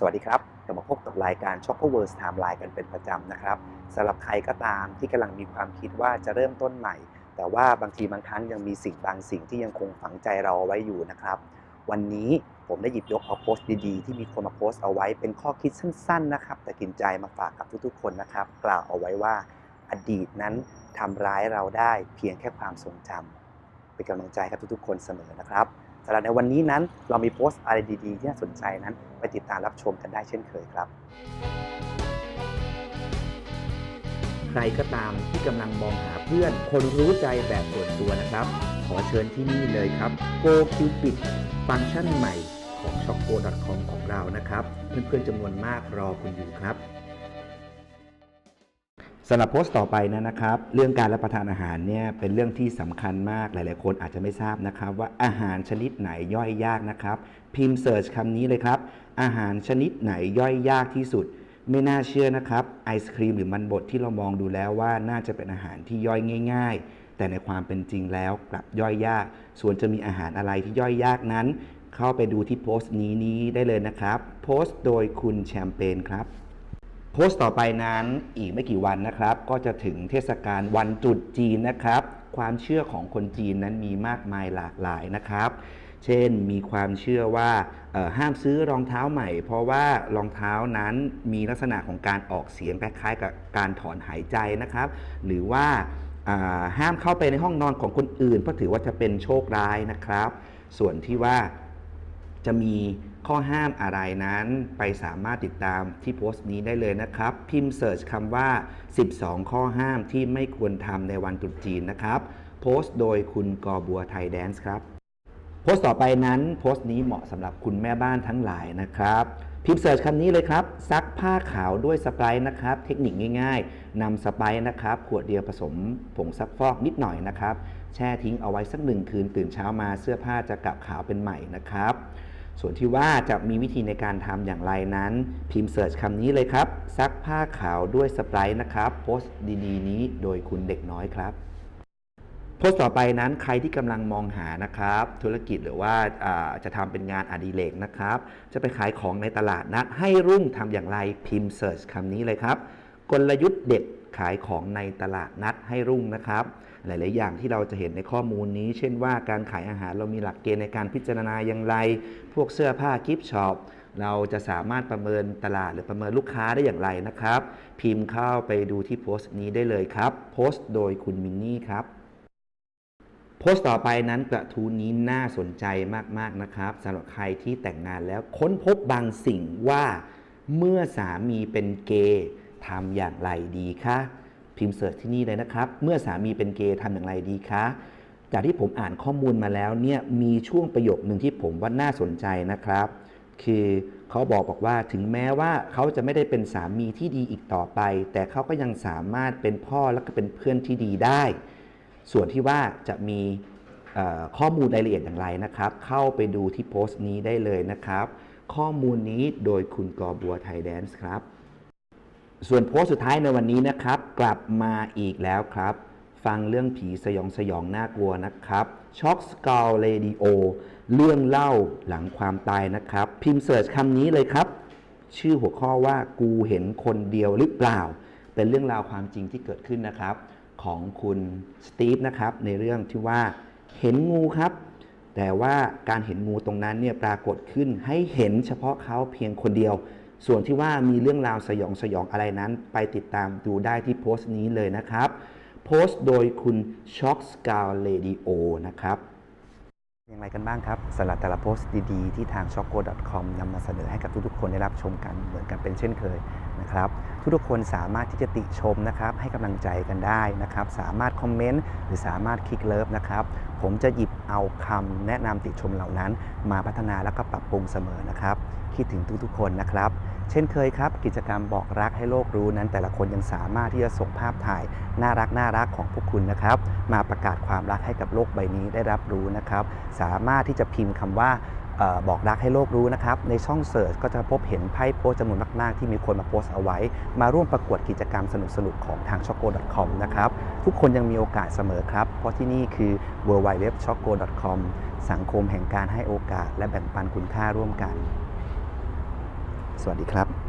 สวัสดีครับกลับมาพบกับรายการ s h o p p e r w o r l d Timeline กันเป็นประจำนะครับสำหรับใครก็ตามที่กำลังมีความคิดว่าจะเริ่มต้นใหม่ แต่ว่าบางทีบางครั้งยังมีสิ่งบางสิ่งที่ยังคงฝังใจเราเอาไว้อยู่นะครับ วันนี้ผมได้หยิบยกเอาโพสต์ดีๆ ที่มีคนมาโพสต์เอาไว้เป็นข้อคิดสั้นๆนะครับ แต่กินใจมาฝากกับทุกๆ คนนะครับ กล่าวเอาไว้ว่า อดีตนั้นทำร้ายเราได้เพียงแค่ความทรงจำเป็นกำลังใจกับทุกๆ คนเสมอนะครับ สำหรับในวันนี้นั้นเรามีโพสต์อะไรดีๆที่น่าสนใจนั้น ไปติดตามรับชมกันได้เช่นเคยครับ ใครก็ตามที่กำลังมองหาเพื่อน คนรู้ใจแบบส่วนตัวนะครับ ขอเชิญที่นี่เลยครับ Go Cupid ฟังก์ชันใหม่ของ s h o p o c o m ของเรานะครับ เพื่อนๆจำนวนมากรอคุณอยู่ครับ สำหรับโพสต์ต่อไปนะนะครับ เรื่องการรับประทานอาหารเนี่ยเป็นเรื่องที่สำคัญมากหลาย ๆ คนอาจจะไม่ทราบนะครับ ว่าอาหารชนิดไหนย่อยยากนะครับ พิมพ์เสิร์ชคำนี้เลยครับ อาหารชนิดไหนย่อยยากที่สุด ไม่น่าเชื่อนะครับไอศครีมหรือมันบดที่เรามองดูแล้วว่าน่าจะเป็นอาหารที่ย่อยง่าย ๆ แต่ในความเป็นจริงแล้วกลับย่อยยาก ส่วนจะมีอาหารอะไรที่ย่อยยากนั้น เข้าไปดูที่โพสต์นี้นี้ได้เลยนะครับ โพสต์โดยคุณแชมเปญครับ พสต์ต่อไปนั้นอีกไม่กี่วันนะครับ ก็จะถึงเทศกาลวันตรุษจีนนะครับ ความเชื่อของคนจีนนั้นมีมากมายหลากหลายนะครับ เช่นมีความเชื่อว่าห้ามซื้อรองเท้าใหม่ เพราะว่ารองเท้านั้นมีลักษณะของการออกเสียงคล้ายๆกับการถอนหายใจนะครับ หรือว่าห้ามเข้าไปในห้องนอนของคนอื่น เพราะถือว่าจะเป็นโชคร้ายนะครับ ส่วนที่ว่า จะมีข้อห้ามอะไรนั้น ไปสามารถติดตามที่โพสต์นี้ได้เลยนะครับ พิมพ์เสิร์ชคำว่า 12 ข้อห้ามที่ไม่ควรทำในวันตรุษจีนนะครับ โพสต์โดยคุณกอบัวไทยแดนซ์ครับ โพสต์ต่อไปนั้น โพสต์นี้เหมาะสำหรับคุณแม่บ้านทั้งหลายนะครับ พิมพ์เสิร์ชคำนี้เลยครับ ซักผ้าขาวด้วยสไปร์นะครับ เทคนิคง่ายๆนำสไปร์นะครับ ขวดเดียวผสมผงซักฟอกนิดหน่อยนะครับ แช่ทิ้งเอาไว้สักหนึ่งคืนตื่นเช้ามาเสื้อผ้าจะกลับขาวเป็นใหม่นะครับ ส่วนที่ว่าจะมีวิธีในการทำอย่างไรนั้น พิมพ์เสิร์ชคำนี้เลยครับ ซักผ้าขาวด้วยสไปร์นะครับ โพสต์ดีๆ นี้โดยคุณเด็กน้อยครับ โพสต์ต่อไปนั้นใครที่กำลังมองหานะครับ ธุรกิจหรือว่าาจะทำเป็นงานอดิเรกนะครับ จะไปขายของในตลาดนัดให้รุ่งทำอย่างไรพิมพ์เสิร์ชคำนี้เลยครับ กลยุทธ์เด็ด ขายของในตลาดนัดให้รุ่งนะครับ หลาย ๆ อย่างที่เราจะเห็นในข้อมูลนี้ เช่นว่าการขายอาหารเรามีหลักเกณฑ์ในการพิจารณาอย่างไร พวกเสื้อผ้ากิฟต์ช็อปเราจะสามารถประเมินตลาดหรือประเมินลูกค้าได้อย่างไรนะครับ พิมพ์เข้าไปดูที่โพสต์นี้ได้เลยครับ โพสต์โดยคุณมินนี่ครับโพสต์ต่อไปนั้นกระทู้นี้น่าสนใจมาก ๆ นะครับสำหรับใครที่แต่งงานแล้วค้นพบบางสิ่งว่าเมื่อสามีเป็นเกย์ ทำอย่างไรดีคะพิมพ์เสิร์ชที่นี่เลยนะครับ เมื่อสามีเป็นเกย์ทำอย่างไรดีคะจากที่ผมอ่านข้อมูลมาแล้วเนี่ยมีช่วงประโยคหนึ่งที่ผมว่าน่าสนใจนะครับ คือเขาบอกบอกว่าถึงแม้ว่าเขาจะไม่ได้เป็นสามีที่ดีอีกต่อไป แต่เขาก็ยังสามารถเป็นพ่อและก็เป็นเพื่อนที่ดีได้ ส่วนที่ว่าจะมีข้อมูลรายละเอียดอย่างไรนะครับ เข้าไปดูที่โพสต์นี้ได้เลยนะครับ ข้อมูลนี้โดยคุณกอบัวไทยแดนซ์ครับ ส่วนโพสต์สุดท้ายในวันนี้นะครับ กลับมาอีกแล้วครับ ฟังเรื่องผีสยองสยองน่ากลัวนะครับช็อกสกาลเรดิโอเรื่องเล่าหลังความตายนะครับ พิมพ์เสิร์ชคำนี้เลยครับ ชื่อหัวข้อว่ากูเห็นคนเดียวหรือเปล่า เป็นเรื่องราวความจริงที่เกิดขึ้นนะครับ ของคุณสตีฟนะครับ ในเรื่องที่ว่าเห็นงูครับ แต่ว่าการเห็นงูตรงนั้นเนี่ยปรากฏขึ้นให้เห็นเฉพาะเขาเพียงคนเดียว ส่วนที่ว่ามีเรื่องราวสยองสยองอะไรนั้น ไปติดตามดูได้ที่โพสต์นี้เลยนะครับ โพสต์โดยคุณช็อกสกาวเลดิโอนะครับอย่างไรกันบ้างครับสำหรับแต่ละโพสต์ดี ๆ ที่ทาง s h o c o c o m นำมาเสนอให้กับทุกๆคนได้รับชมกันเหมือนกันเป็นเช่นเคย นะครับทุกๆคนสามารถที่จะติชมนะครับให้กำลังใจกันได้นะครับ สามารถคอมเมนต์หรือสามารถคลิกเลิฟนะครับ ผมจะหยิบเอาคำแนะนำติชมเหล่านั้น มาพัฒนาแล้วก็ปรับปรุงเสมอนะครับ คิดถึงทุกๆคนนะครับ เช่นเคยครับ กิจกรรมบอกรักให้โลกรู้นั้น แต่ละคนยังสามารถที่จะส่งภาพถ่าย น่ารักน่ารักของพวกคุณนะครับ มาประกาศความรักให้กับโลกใบนี้ได้รับรู้นะครับ สามารถที่จะพิมพ์คำว่า บอกรักให้โลกรู้นะครับ ในช่องเสิร์ชก็จะพบเห็นไพ่โพสจำนวนมาก ๆ ที่มีคนมาโพสเอาไว้ มาร่วมประกวดกิจกรรมสนุก ๆ ของทาง c h o c o c o m นะครับ ทุกคนยังมีโอกาสเสมอครับ เพราะที่นี่คือ w w w c h o c o c o m สังคมแห่งการให้โอกาส และแบ่งปันคุณค่าร่วมกัน สวัสดีครับ